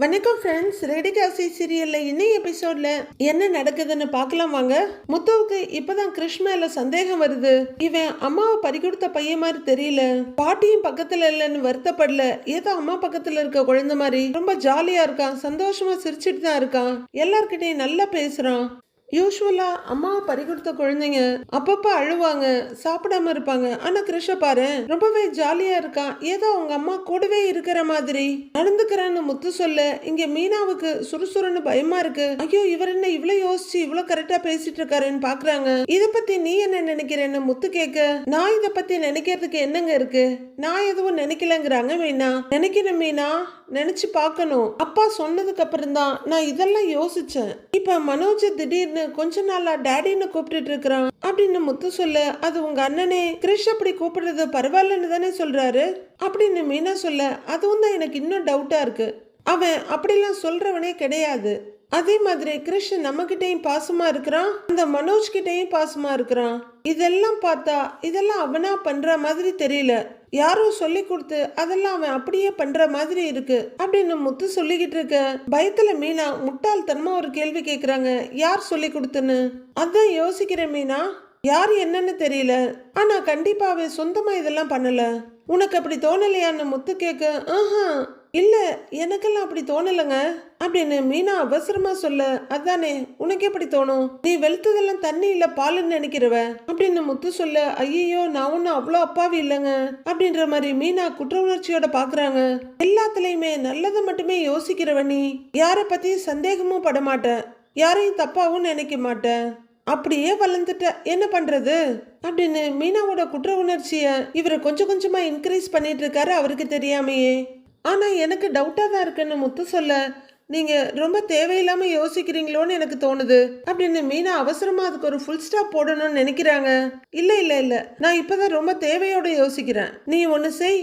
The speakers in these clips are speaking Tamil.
வணக்கம் ஃப்ரெண்ட்ஸ் ரெடி காசி சீரியல்ல இன்னும் எபிசோட்ல என்ன நடக்குதுன்னு பார்க்கலாம் வாங்க. முத்துவுக்கு இப்பதான் கிருஷ் மேல சந்தேகம் வருது. இவன் அம்மாவை பறிகொடுத்த பையன் மாதிரி தெரியல. பாட்டியும் பக்கத்துல இல்லைன்னு வருத்தப்படல. ஏதோ அம்மா பக்கத்துல இருக்க குழந்தை மாதிரி. ரொம்ப ஜாலியா இருக்கான். சந்தோஷமா சிரிச்சிட்டு தான் இருக்கான். எல்லார்கிட்டையும் நல்லா பேசுறான். யூஸ்வலா அம்மாவை பறிகொடுத்த குழந்தைங்க அப்பப்ப அழுவாங்க சாப்பிடாம இருப்பாங்க. ஆனா கிருஷ பாரு ரொம்பவே ஜாலியா இருக்கான் ஏதோ அவங்க அம்மா கூடவே இருக்கிற மாதிரி. நடந்துக்கிறான்னு முத்து சொல்ல இங்க மீனாவுக்கு சுறுசுறுன்னு பயமா இருக்கு. ஐயோ இவர் என்ன இவ்வளவு யோசிச்சு இவ்வளவு கரெக்டா பேசிட்டு இருக்காருன்னு பாக்குறாங்க. இத பத்தி நீ என்ன நினைக்கிறேன்னு முத்து கேட்க நான் இத பத்தி நினைக்கிறதுக்கு என்னங்க இருக்கு? நான் எதுவும் நினைக்கலங்கிறாங்க மீனா? நினைக்கிறேன் மீனா. நினச்சி பார்க்கணும். அப்பா சொன்னதுக்கு அப்புறம் தான் நான் இதெல்லாம் யோசிச்சேன். இப்ப மனோஜ் திடீர்னு கொஞ்ச நாளா டேடின்னு கூப்பிட்டுட்டு இருக்கிறான். அப்படின்னு முத்து சொல்ல அது உங்க அண்ணனே. கிரிஷ் அப்படி கூப்பிடுறது பரவாயில்லன்னு தானே சொல்றாரு? அப்படின்னு மீனா சொல்ல அதுவும் தான் எனக்கு இன்னும் டவுட்டா இருக்கு. அவன் அப்படிலாம் சொல்றவனே கிடையாது. அதே மாதிரி கிருஷ் நம்ம கிட்டயும் பாசமா இருக்கிறான். அந்த மனோஜ் கிட்டேயும் பாசமா இருக்கிறான். இதெல்லாம் பார்த்தா இதெல்லாம் அவனா பண்ற மாதிரி தெரியல. யாரோ சொல்லி கொடுத்து அதெல்லாம் அவன் அப்படியே பண்ற மாதிரி இருக்கு அப்படின்னு முத்து சொல்லிக்கிட்டு இருக்க பயத்துல மீனா முட்டாள்தனமா ஒரு கேள்வி கேக்குறாங்க. யார் சொல்லி கொடுத்துன்னு? அதான் யோசிக்கிறேன் மீனா. யார் என்னன்னு தெரியல. ஆனா கண்டிப்பா அவன் சொந்தமா இதெல்லாம் பண்ணல. உனக்கு அப்படி தோணலையான்னு முத்து கேட்க ஆஹா இல்லை எனக்கெல்லாம் அப்படி தோணலைங்க. அப்படின்னு மீனா அவசரமா சொல்ல அதானே உனக்கு எப்படி தோணும்? நீ வெளுத்ததெல்லாம் தண்ணி இல்ல பாலுன்னு நினைக்கிறவ. அப்படின்னு முத்து சொல்ல ஐயோ நான் ஒன்னும் அவ்வளோ அப்பாவி இல்லைங்க. அப்படின்ற மாதிரி மீனா குற்ற உணர்ச்சியோட பாக்குறாங்க. எல்லாத்துலயுமே நல்லதை மட்டுமே யோசிக்கிறவ நீ யாரை பத்தி சந்தேகமும் பட மாட்டேன் யாரையும் தப்பாவும் நினைக்க மாட்டேன் அப்படியே வளர்ந்துட்ட என்ன பண்றது? அப்படின்னு மீனாவோட குற்ற உணர்ச்சிய இவர் கொஞ்சம் கொஞ்சமா இன்க்ரீஸ் பண்ணிட்டு இருக்காரு அவருக்கு தெரியாமையே. ஆனால் எனக்கு டவுட்டாக தான் இருக்குன்னு முத்து சொல்ல நீங்கள் ரொம்ப தேவையில்லாமல் யோசிக்கிறீங்களோன்னு எனக்கு தோணுது அப்படின்னு மீனா அவசரமாக அதுக்கு ஒரு ஃபுல் ஸ்டாப் போடணும்னு நினைக்கிறாங்க. இல்லை இல்லை இல்லை நான் இப்பதான் ரொம்ப தேவையோடு யோசிக்கிறேன். நீ ஒன்று செய்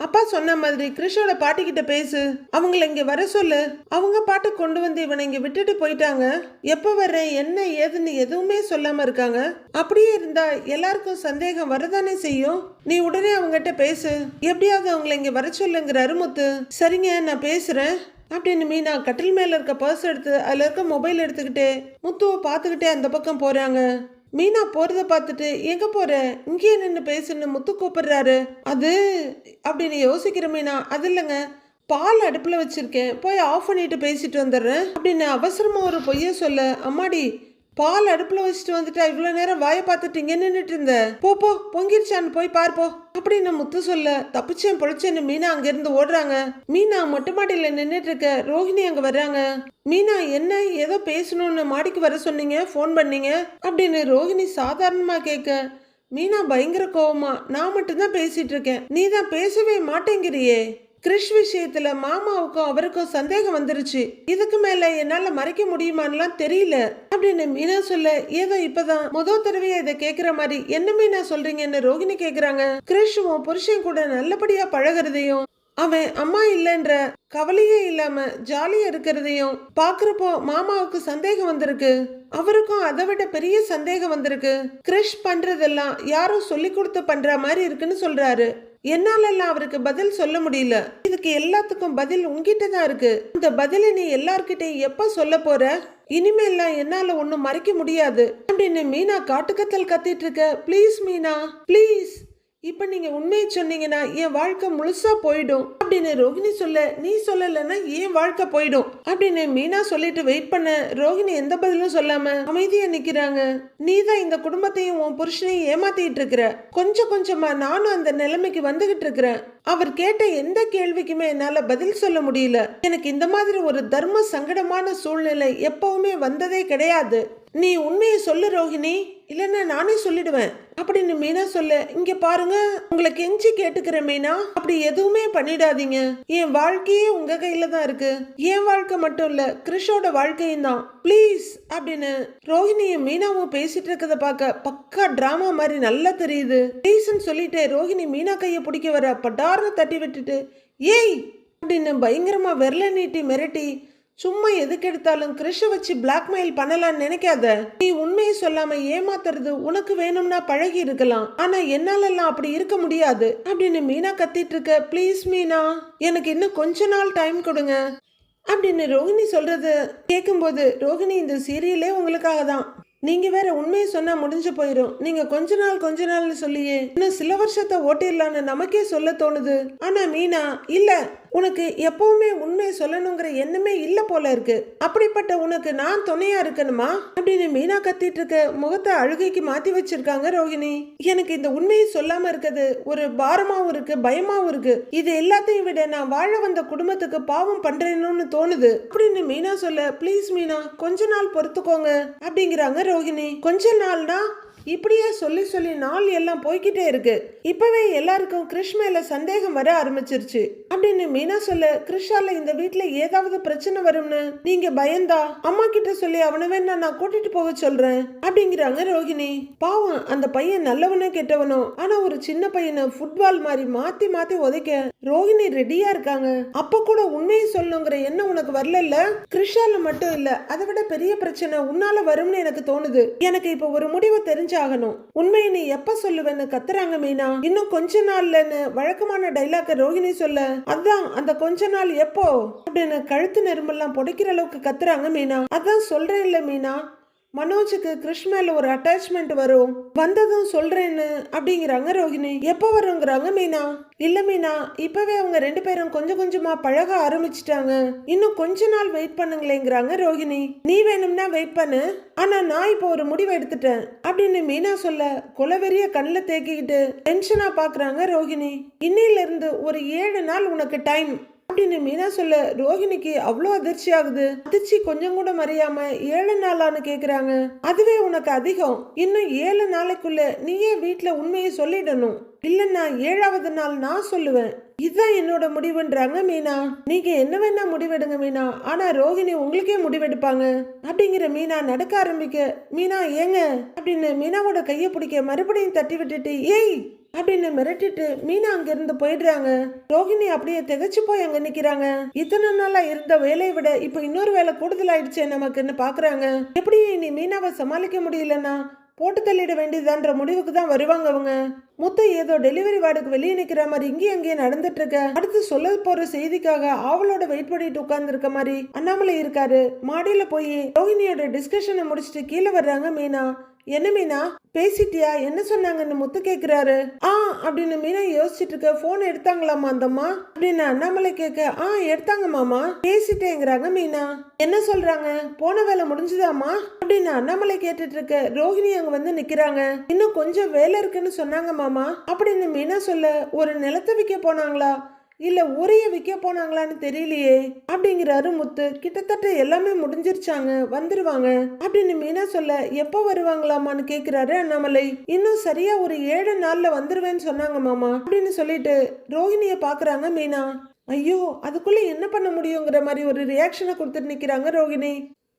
அப்பா சொன்ன மாதிரி கிருஷோட பாட்டி கிட்ட பேசு. அவங்கள இங்க வர சொல்லு. அவங்க பாட்டு கொண்டு வந்து இவனை இங்க விட்டுட்டு போயிட்டாங்க. எப்ப வர்றேன் என்ன ஏதுன்னு எதுவுமே சொல்லாம இருக்காங்க. அப்படியே இருந்தா எல்லாருக்கும் சந்தேகம் வரதானே செய்யும்? நீ உடனே அவங்ககிட்ட பேசு. எப்படியாவது அவங்கள இங்க வர சொல்லுங்கிற அருமுத்து. சரிங்க நான் பேசுறேன். அப்படின்னு மீனா கட்டில் மேல இருக்க பர்ஸ் எடுத்து அதுல இருக்க மொபைல் எடுத்துக்கிட்டு முத்துவை பார்த்துக்கிட்டே அந்த பக்கம் போறாங்க. மீனா போறத பார்த்துட்டு எங்க போற? இங்கேயே நின்று பேசுன்னு முத்து கூப்பிடுறாரு. அது? அப்படின்னு யோசிக்கிற மீனா அது இல்லைங்க. பால் அடுப்பில் வச்சிருக்கேன். போய் ஆஃப் பண்ணிட்டு பேசிட்டு வந்துடுறேன். அப்படின்னு அவசரமாக ஒரு பொய்ய சொல்ல அம்மாடி பால் அடுப்புல வச்சுட்டு வந்துட்டா. இவ்வளவு நேரம் வாயை பார்த்துட்டு இங்க நின்றுட்டு இருந்த. போ போ பொங்கிருச்சான்னு போய் பார்ப்போ அப்படின்னு முத்து சொல்ல தப்பிச்சேன் பொழைச்சேன்னு மீனா அங்க இருந்து ஓடுறாங்க. மீனா மொட்டை மாடியில நின்றுட்டு இருக்க. ரோஹிணி அங்க வர்றாங்க. மீனா என்ன? ஏதோ பேசணும்னு மாடிக்கு வர சொன்னீங்க? ஃபோன் பண்ணீங்க? அப்படின்னு ரோஹிணி சாதாரணமா கேட்க மீனா பயங்கர கோவமா நான் மட்டும்தான் பேசிட்டு இருக்கேன். நீ தான் பேசவே மாட்டேங்கிறியே. கிறிஷ் விஷயத்துல மாமாவுக்கும் அவருக்கும் சந்தேகம் வந்துருச்சு. இதுக்கு மேல என்னால மறைக்க முடியுமான்லாம் தெரியல. அப்படின்னு மீனா சொல்ல ஏதோ இப்பதான் முதல் தடவையா இதை கேக்குற மாதிரி என்ன மீனா சொல்றீங்கன்னு ரோகிணி கேக்குறாங்க. கிறிஷுவும் புருஷன் கூட நல்லபடியா பழகுறதையும் அவன் அம்மா இல்லைன்ற கவலையே இல்லாம ஜாலியா இருக்கிறதையும் பாக்குறப்போ மாமாவுக்கு சந்தேகம் வந்திருக்கு. அவருக்கும் அதை விட பெரிய சந்தேகம் வந்திருக்கு. கிரிஷ் பண்றதெல்லாம் யாரும் சொல்லி கொடுத்து பண்ற மாதிரி இருக்குன்னு சொல்றாரு. என்னாலெல்லாம் அவருக்கு பதில் சொல்ல முடியல. இதுக்கு எல்லாத்துக்கும் பதில் உங்ககிட்ட தான் இருக்கு. இந்த பதிலை நீ எல்லார்கிட்டையும் எப்ப சொல்ல போற? இனிமேல்லாம் என்னால ஒன்னும் மறைக்க முடியாது. அப்படின்னு மீனா காட்டுக்கத்தல் கத்திட்டு இருக்க. ப்ளீஸ் மீனா. ப்ளீஸ் இப்போ நீங்கள் உண்மையை சொன்னீங்கன்னா என் வாழ்க்கை முழுசா போயிடும் அப்படின்னு ரோகிணி சொல்ல நீ சொல்லலைன்னா என் வாழ்க்கை போயிடும் அப்படின்னு மீனா சொல்லிட்டு வெயிட் பண்ண ரோகிணி எந்த பதிலும் சொல்லாம அமைதியா நிக்கிறாங்க. நீ தான் இந்த குடும்பத்தையும் உன் புருஷனையும் ஏமாத்திட்டு இருக்கிற. கொஞ்சம் கொஞ்சமா நானும் அந்த நிலைமைக்கு வந்துகிட்டு இருக்கிறேன். அவர் கேட்ட எந்த கேள்விக்குமே என்னால பதில் சொல்ல முடியல. எனக்கு இந்த மாதிரி ஒரு தர்ம சங்கடமான சூழ்நிலை எப்பவுமே வந்ததே கிடையாது. நீ உண்மையை சொல்லு ரோஹிணி இல்லைன்னா நானே சொல்லிடுவேன். அப்படின்னு மீனா சொல்ல இங்க பாருங்க உங்களை கெஞ்சி கேட்டுக்கிறேன் மீனா அப்படி எதுவுமே பண்ணிடாதீங்க. என் வாழ்க்கையே உங்க கையில தான் இருக்கு. என் வாழ்க்கை மட்டும் இல்ல கிறிஷோட வாழ்க்கையும் தான். ப்ளீஸ் அப்படின்னு ரோஹிணியும் மீனாவும் பேசிட்டு இருக்கத பார்க்க பக்கா டிராமா மாதிரி நல்லா தெரியுது. ப்ளீஸ்ன்னு சொல்லிட்டு ரோஹிணி மீனா கையை பிடிக்க வர பட்டார்னு தட்டி விட்டுட்டு ஏய்! அப்படின்னு பயங்கரமா விரல நீட்டி மிரட்டி சும்மா எதுக்கு எடுத்தாலும் கிருஷ வச்சு பிளாக்மெயில் பண்ணலாம்னு நினைக்காத. நீ உண்மையை சொல்லாம ஏமாத்துறது உனக்கு வேணும்னா பழகி இருக்கலாம். ஆனா என்னாலெல்லாம் அப்படி இருக்க முடியாது. அப்படின்னு மீனா கத்திட்டு இருக்க ப்ளீஸ் மீனா எனக்கு இன்னும் கொஞ்ச நாள் டைம் கொடுங்க. அப்படின்னு ரோகிணி சொல்றது கேட்கும்போது ரோகிணி இந்த சீரியலே உங்களுக்காக தான். நீங்க வேற உண்மையை சொன்னா முடிஞ்சு போயிடும் நீங்க கொஞ்ச நாள் கொஞ்ச நாள்னு சொல்லியே இன்னும் சில வருஷத்தை ஓட்டிடலான்னு நமக்கே சொல்ல தோணுது. ஆனா மீனா இல்ல உனக்கு எப்பவுமே உண்மையை சொல்லணுங்கிற எண்ணமே போல இருக்கு அப்படிப்பட்ட உனக்கு நான் துணையா இருக்கணுமா? அப்படின்னு மீனா கத்திட்டு இருக்க முகத்தை அழுகைக்கு மாத்தி வச்சிருக்காங்க ரோகிணி எனக்கு இந்த உண்மையை சொல்லாம இருக்குது ஒரு பாரமாவும் இருக்கு பயமாவும் இருக்கு. இது எல்லாத்தையும் விட நான் வாழ வந்த குடும்பத்துக்கு பாவம் பண்றேன்னு தோணுது. அப்படின்னு மீனா சொல்ல ப்ளீஸ் மீனா கொஞ்ச நாள் பொறுத்துக்கோங்க அப்படிங்கிறாங்க ரோகிணி கொஞ்ச நாள்னா இப்படியே சொல்லி சொல்லி நாள் எல்லாம் போய்கிட்டே இருக்கு. இப்பவே எல்லாருக்கும் கிருஷ் மேல சந்தேகம் வர ஆரம்பிச்சிருச்சு. அப்படின்னு மீனா சொல்ல கிருஷால இந்த வீட்டுல ஏதாவது பிரச்சனை வரும்னு நீங்க பயந்தா? அம்மா கிட்ட சொல்லி அவனை வேணா நான் கூட்டிட்டு போக சொல்றேன். அப்படிங்கிறாங்க ரோகிணி பாவம் அந்த பையன் நல்லவனோ கெட்டவனோ ஆனா ஒரு சின்ன பையனை ஃபுட்பால் மாதிரி மாத்தி மாத்தி உதைக்க ரோஹிணி ரெடியா இருக்காங்க. அப்ப கூட உண்மையை சொல்லணுங்கிற எண்ணம் உனக்கு வரல கிருஷால மட்டும் இல்ல அதை விட பெரிய பிரச்சனை உன்னால வரும்னு எனக்கு தோணுது. எனக்கு இப்ப ஒரு முடிவு ஆகணும். உண்மையை நீ எப்ப சொல்லுவேன்னு கத்துறாங்க மீனா? இன்னும் கொஞ்ச நாள்லன்னு வழக்கமான டைலாக ரோஹிணி சொல்ல அதான் அந்த கொஞ்ச நாள் எப்போ? அப்படின்னு கழுத்து நெரும்பெல்லாம் புடைக்கிற அளவுக்கு கத்துறாங்க மீனா. அதான் சொல்றேன் இல்ல மீனா. மனோஜுக்கு கிருஷ் மேல ஒரு அட்டாச்மெண்ட் வரும். வந்ததும் சொல்றேன்னு அப்படிங்கிறாங்க ரோகிணி எப்போ வருங்கிறாங்க மீனா? இல்ல மீனா இப்பவே அவங்க ரெண்டு பேரும் கொஞ்சம் கொஞ்சமா பழக ஆரம்பிச்சிட்டாங்க. இன்னும் கொஞ்ச நாள் வெயிட் பண்ணுங்களேங்கிறாங்க ரோகிணி நீ வேணும்னா வெயிட் பண்ணு. ஆனா நான் இப்போ ஒரு முடிவு எடுத்துட்டேன் அப்படின்னு மீனா சொல்ல குலவெறிய கண்ணில் தேக்கிக்கிட்டு டென்ஷனா பாக்குறாங்க ரோகிணி இன்னையில இருந்து ஒரு ஏழு நாள் உனக்கு டைம் அப்படின்னு மீனா சொல்ல ரோஹிணிக்கு அவ்வளோ அதிர்ச்சி ஆகுது. அதிர்ச்சி கொஞ்சம் கூட மறையாம ஏழு நாளான்னு கேக்குறாங்க. அதுவே உனக்கு அதிகம். இன்னும் ஏழு நாளைக்குள்ள நீயே வீட்டுல உண்மையை சொல்லிடணும். இல்லைன்னா ஏழாவது நாள் நான் சொல்லுவேன். இதுதான் என்னோட முடிவுன்றாங்க மீனா. நீங்க என்ன வேணா முடிவெடுங்க மீனா. ஆனா ரோஹிணி உங்களுக்கே முடிவெடுப்பாங்க. அப்படிங்கிற மீனா நடக்க ஆரம்பிக்க மீனா ஏங்க? அப்படின்னு மீனாவோட கையை பிடிக்க மறுபடியும் தட்டி விட்டுட்டு ஏய் அப்படின்னு மிரட்டிட்டு மீனா அங்கிருந்து போயிடுறாங்க. ரோஹிணி அப்படியே திகச்சு போய் அங்க நிக்கிறாங்க. இத்தனை நாளா இருந்த வேலையை விட இப்ப இன்னொரு வேலை கூடுதலாயிடுச்சே நமக்குன்னு பாக்குறாங்க. எப்படி இனி மீனாவை சமாளிக்க முடியலன்னா போட்டு தள்ளிட வேண்டியதான்ற முடிவுக்கு தான் வருவாங்க அவங்க. முத்த ஏதோ டெலிவரி வார்டுக்கு வெளியே நிக்கிற மாதிரி இங்கேயும் அங்கேயும் நடந்துட்டு இருக்க. அடுத்து சொல்ல போற செய்திக்காக அவளோட வெயிட் பண்ணிட்டு உட்கார்ந்து இருக்க மாதிரி அண்ணாமலை இருக்காரு. மாடியில போய் ரோஹிணியோட டிஸ்கஷனை முடிச்சுட்டு கீழே வர்றாங்க மீனா. என்ன மீனா? பேசிட்டியா? என்ன சொன்னாங்கன்னு முத்து கேக்குறாரு. ஆ அப்படின்னு மீனா யோசிச்சுட்டு இருக்க போன் எடுத்தாங்களாமா அந்தம்மா? அப்படின்னு அண்ணாமலை கேட்க ஆ எடுத்தாங்க மாமா பேசிட்டேங்கிறாங்க மீனா. என்ன சொல்றாங்க? போன வேலை முடிஞ்சுதாமா அப்படின்னு அண்ணாமலை கேட்டுட்டு இருக்க ரோஹிணி அங்க வந்து நிக்கிறாங்க. இன்னும் கொஞ்சம் வேலை இருக்குன்னு சொன்னாங்க மாமா அப்படின்னு மீனா சொல்ல ஒரு நிலத்தை விற்க போனாங்களா? இல்லை உரிய விற்க போனாங்களான்னு தெரியலையே. அப்படிங்கிறாரு முத்து. கிட்டத்தட்ட எல்லாமே முடிஞ்சிருச்சாங்க. வந்துருவாங்க. அப்படின்னு மீனா சொல்ல எப்போ வருவாங்களாமான்னு கேட்கிறாரு அண்ணாமலை. இன்னும் சரியா ஒரு ஏழு நாள்ல வந்துருவேன்னு சொன்னாங்க மாமா அப்படின்னு சொல்லிட்டு ரோஹிணிய பாக்குறாங்க மீனா. ஐயோ அதுக்குள்ள என்ன பண்ண முடியுங்கிற மாதிரி ஒரு ரியாக்ஷனை கொடுத்துட்டு நிக்கிறாங்க ரோகிணி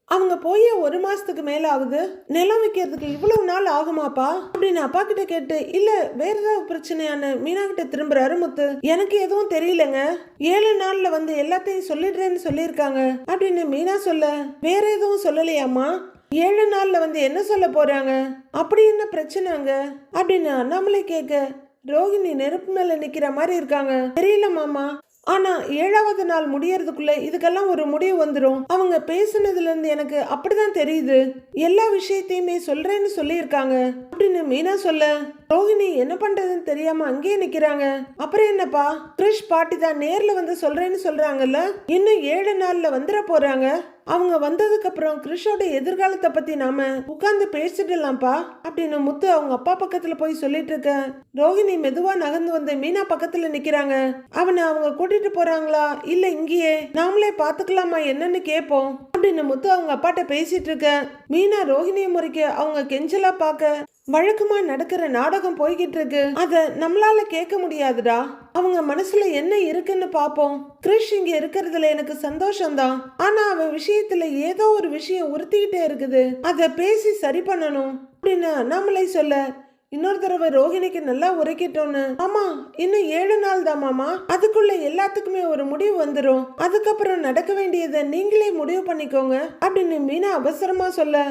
அவங்க போய் ஒரு மாசத்துக்கு மேல ஆகுது நிலம் வைக்கிறதுக்கு இவ்வளவு நாள் ஆகுமாப்பா? அப்படின்னு அப்பா கிட்ட கேட்டு இல்ல வேற ஏதாவது பிரச்சனையான மீனா கிட்ட திரும்புறாரு முத்து. எனக்கு எதுவும் தெரியலங்க. ஏழு நாள்ல வந்து எல்லாத்தையும் சொல்லிடுறேன்னு சொல்லியிருக்காங்க. அப்படின்னு மீனா சொல்ல வேற எதுவும் சொல்லலையாமா ஏழு நாள்ல வந்து என்ன சொல்ல போறாங்க? அப்படி என்ன பிரச்சனைங்க அப்படின்னு அண்ணாமலை கேட்க ரோகிணி நெருப்பு மேல நிக்கிற மாதிரி இருக்காங்க. தெரியல மாமா. ஆனா ஏழாவது நாள் முடியறதுக்குள்ள இதுக்கெல்லாம் ஒரு முடிவு வந்துடும் அவங்க பேசுனதுல இருந்து எனக்கு அப்படிதான் தெரியுது. எல்லா விஷயத்தையுமே சொல்றேன்னு சொல்லியிருக்காங்க. அப்படின்னு மீனா சொல்ல ரோஹிணி என்ன பண்றதுன்னு தெரியாம அங்கேயே நிக்கிறாங்க. அப்புறம் என்னப்பா? கிரிஷ் பாட்டி தான் நேர்ல வந்து சொல்றேன்னு சொல்றாங்கல்ல? இன்னும் ஏழு நாள்ல வந்துட போறாங்க. அவங்க வந்ததுக்கு அப்புறம் கிறிஷோட எதிர்காலத்தை பத்தி நாம உட்கார்ந்து பேசிடலாம்ப்பா அப்படின்னு முத்து அவங்க அப்பா பக்கத்துல போய் சொல்லிட்டு இருக்க. ரோஹிணி மெதுவா நகர்ந்து வந்து மீனா பக்கத்துல நிக்கிறாங்க. அவனை அவங்க கூட்டிட்டு போறாங்களா? இல்ல இங்கேயே. நாமளே பாத்துக்கலாமா என்னன்னு கேட்போம் அப்படின்னு முத்து அவங்க அப்பாட்ட பேசிட்டு இருக்க. மீனா ரோஹிணியை முறைக்கு அவங்க கெஞ்சலா பார்க்க வழக்கமா நடக்கிற நாடகம் போய்கிட்டு இருக்கு அத நம்மளால கேட்க முடியாதுடா. அவங்க மனசுல என்ன இருக்குன்னு பாப்போம். கிரிஷ் இங்க இருக்கிறதுல எனக்கு சந்தோஷம்தான் ஆனா அவ விஷயத்துல ஏதோ ஒரு விஷயம் உறுத்திக்கிட்டே இருக்குது. அத பேசி சரி பண்ணணும். அப்படின்னு அண்ணாமலை சொல்ல இன்னொரு தடவை ரோஹிணிக்கு நல்லா உரைக்கிட்டோன்னு ஆமா இன்னும் ஏழு நாள் தான் மாமா. அதுக்குள்ள எல்லாத்துக்குமே ஒரு முடிவு வந்துடும் அதுக்கப்புறம் நடக்க வேண்டியதை நீங்களே முடிவு பண்ணிக்கோங்க. அப்படின்னு மீனா அவசரமா சொல்ல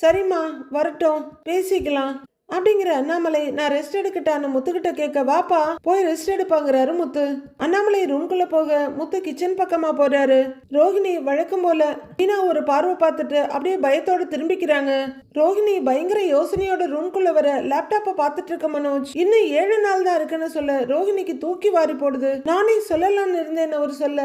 சரிம்மா வரட்டும் பேசிக்கலாம். அப்படிங்கிற அண்ணாமலை நான் ரெஸ்ட் எடுக்கட்டான்னு முத்துக்கிட்ட கேட்க வாப்பா போய் ரெஸ்ட் எடுப்பாங்கிறாரு முத்து. அண்ணாமலை ரூம்குள்ள போக முத்து கிச்சன் பக்கமா போறாரு. ரோஹிணி வழக்கம் போல மீனா ஒரு பார்வை பார்த்துட்டு அப்படியே பயத்தோட திரும்பிக்கிறாங்க. ரோஹிணி பயங்கர யோசனையோட ரூம்குள்ள வர லேப்டாப்பை பார்த்துட்டு இருக்க மனோஜ். இன்னும் ஏழு நாள் தான் இருக்குன்னு சொல்ல ரோஹிணிக்கு தூக்கி வாரி போடுது. நானே சொல்லலாம்னு இருந்தேன் ஒரு சொல்ல